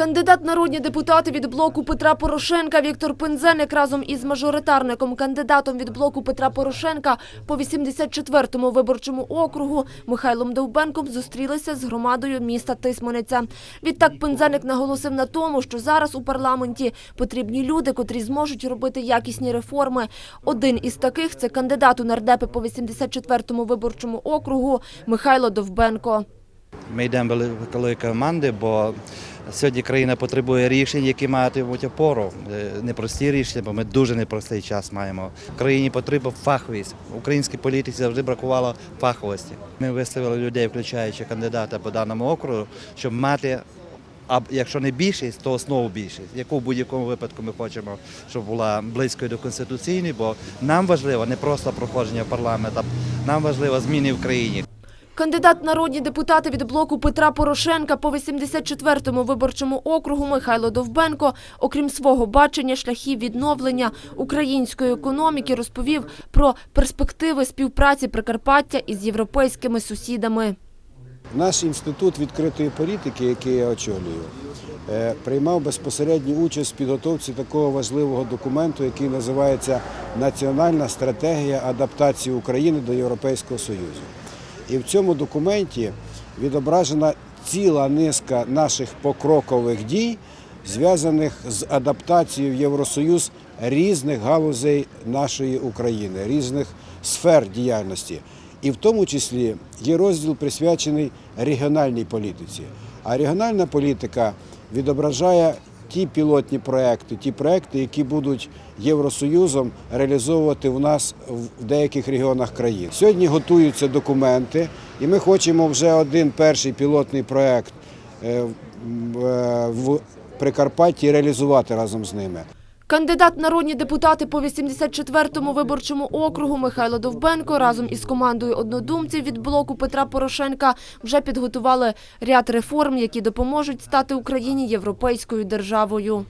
Кандидат народні депутати від блоку Петра Порошенка Віктор Пинзеник разом із мажоритарником кандидатом від блоку Петра Порошенка по 84-му виборчому округу Михайлом Довбенком зустрілися з громадою міста Тисмениця. Відтак Пинзеник наголосив на тому, що зараз у парламенті потрібні люди, котрі зможуть робити якісні реформи. Один із таких – це кандидат у нардепи по 84-му виборчому округу Михайло Довбенко. Ми йдемо великої команди, бо сьогодні країна потребує рішень, які матимуть опору. Е, Непрості рішення, бо ми дуже непростий час маємо. Країні потрібна фаховість. Українській політиці завжди бракувало фаховості. Ми виставили людей, включаючи кандидата по даному округу, щоб мати. А якщо не більшість, то основу більшість, яку в будь-якому випадку ми хочемо, щоб була близькою до конституційної, бо нам важливо не просто проходження в парламент, а нам важливо зміни в країні. Кандидат народні депутати від блоку Петра Порошенка по 84-му виборчому округу Михайло Довбенко, окрім свого бачення шляхів відновлення української економіки, розповів про перспективи співпраці Прикарпаття із європейськими сусідами. Наш інститут відкритої політики, який я очолюю, е, приймав безпосередню участь в підготовці такого важливого документу, який називається Національна стратегія адаптації України до Європейського Союзу. І в цьому документі відображена ціла низка наших покрокових дій, зв'язаних з адаптацією в Євросоюз різних галузей нашої України, різних сфер діяльності. І в тому числі є розділ присвячений регіональній політиці. А регіональна політика відображає ті пілотні проекти, ті проекти, які будуть Євросоюзом реалізовувати в нас в деяких регіонах країн. Сьогодні готуються документи, і ми хочемо вже один перший пілотний проект е, е, в Прикарпатті реалізувати разом з ними. Кандидат народні депутати по 84-му виборчому округу Михайло Довбенко разом із командою однодумців від блоку Петра Порошенка вже підготували ряд реформ, які допоможуть стати Україні європейською державою.